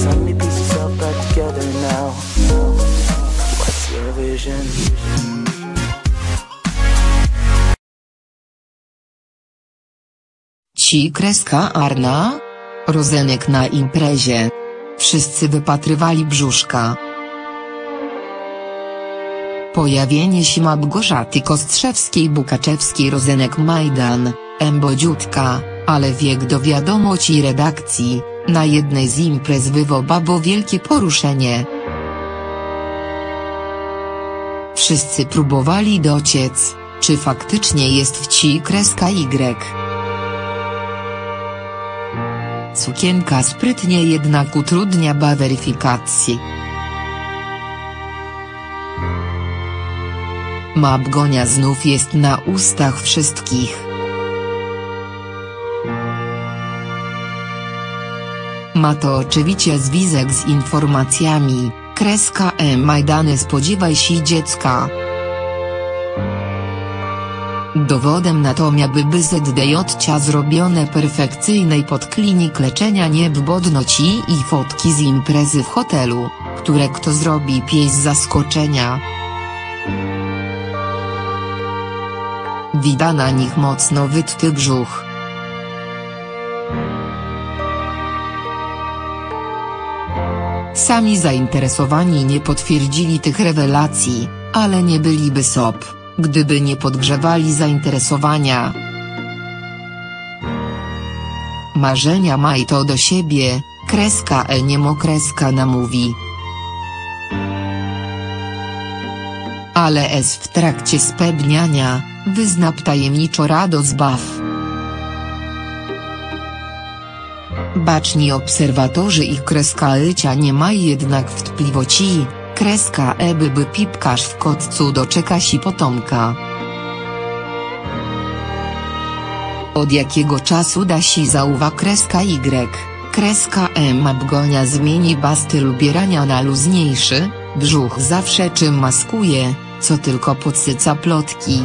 So many pieces all back together now. What's your vision? Ci kreska Arna? Rozenek na imprezie. Wszyscy wypatrywali brzuszka. Pojawienie się Małgorzaty Kostrzewskiej-Bukaczewskiej Rozenek Majdan, Embodziutka, ale wiek do wiadomości redakcji, na jednej z imprez wywołało wielkie poruszenie. Wszyscy próbowali dociec, czy faktycznie jest w ci kreska Y. Sukienka sprytnie jednak utrudnia ba weryfikację. Mabgonia znów jest na ustach wszystkich. Ma to oczywiście związek z informacjami, kreska E Majdany spodziewaj się dziecka. Dowodem na to miałyby BZDJ zrobione perfekcyjnej podklinik leczenia niebodnoci i fotki z imprezy w hotelu, które kto zrobi pieś z zaskoczenia. Widać na nich mocno wytty brzuch. Sami zainteresowani nie potwierdzili tych rewelacji, ale nie byliby sob, gdyby nie podgrzewali zainteresowania. Marzenia maj to do siebie, kreska E niemo kreska namówi. Ale S w trakcie spebniania, wyznap tajemniczo rado zbaw. Baczni obserwatorzy ich kreska lycia nie ma jednak wątpliwości, kreska e by pipkarz w kotcu doczeka si potomka. Od jakiego czasu da si zauwa kreska Y, kreska M abgonia zmieni ba styl ubierania na luźniejszy, brzuch zawsze czym maskuje, co tylko podsyca plotki.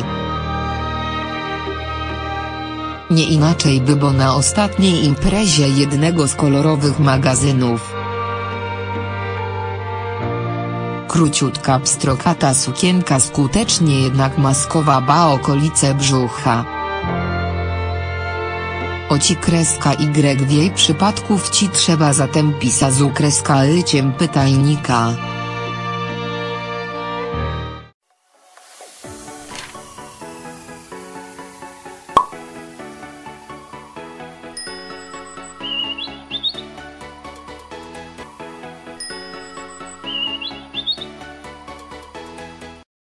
Nie inaczej by bo na ostatniej imprezie jednego z kolorowych magazynów. Króciutka pstrokata sukienka skutecznie jednak maskowała okolice brzucha. Oci kreska Y w jej przypadku wci trzeba zatem pisa z ukreska pytajnika.